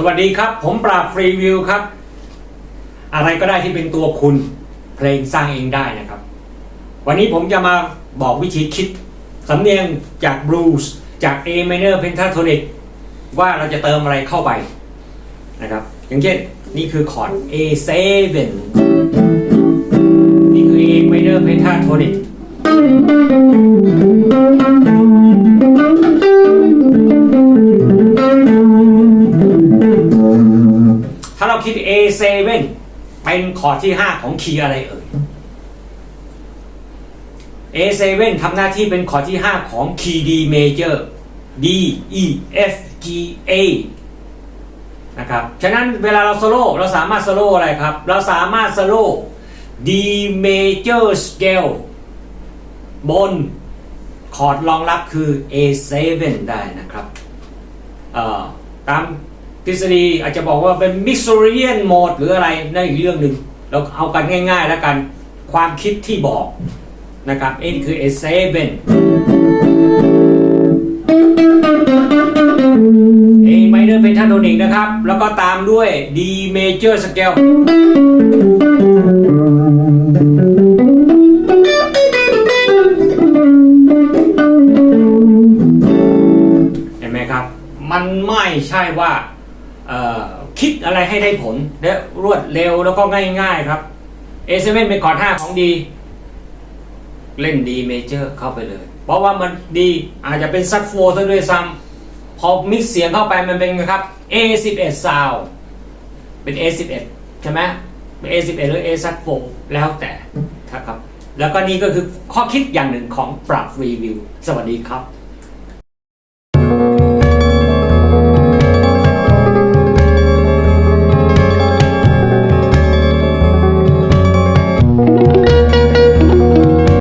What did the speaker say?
สวัสดีครับ ผมปราบฟรีวิวครับ อะไรก็ได้ที่เป็นตัวคุณ เพลงสร้างเองได้นะครับ วันนี้ผมจะมาบอกวิธีคิดสำเนียงจากบลูส์จาก A minor pentatonic ว่าเราจะเติมอะไรเข้าไปนะครับ อย่างเช่น นี่คือคอร์ด A7 นี่คือ A minor pentatonic ถ้าเราคิด A7 เป็นคอร์ดที่ 5 ของคีย์อะไรเอ่ย A7 ทำหน้าที่เป็นคอร์ดที่ 5 ของคีย์ D major D E F G A นะครับ ฉะนั้นเวลาเราโซโล่เราสามารถโซโล่อะไรครับ เราสามารถโซโล่ D major scale บนคอร์ดรองรับคือ A7 ได้นะครับตาม ทฤษฎีอาจจะบอกว่าเป็น Mixolydian mode หรืออะไรนั่นอีกเรื่องหนึ่งเราเอากันง่าย ๆ แล้วกันความคิดที่บอกนะครับเอ็นคือ A7 A minor pentatonic นโนนิงนะครับ แล้วก็ตามด้วย D major scale เห็นไหมครับ มันไม่ใช่ว่า คิดอะไรให้ได้ผลและรวดเร็วแล้วก็ง่าย ๆครับ A7 เป็นคอร์ด5ของดี เล่นดีเมเจอร์เข้าไปเลย เพราะว่ามันดีอาจจะเป็นซัดโฟซะด้วยซ้ำพอมิกซ์เสียงเข้าไปมันเป็นครับ A11 sound เป็น A11 ใช่ไหมเป็น A11 หรือ A ซัดโฟแล้วแต่ครับ แล้วก็นี่ก็คือข้อคิดอย่างหนึ่งของปรับรีวิว สวัสดีครับ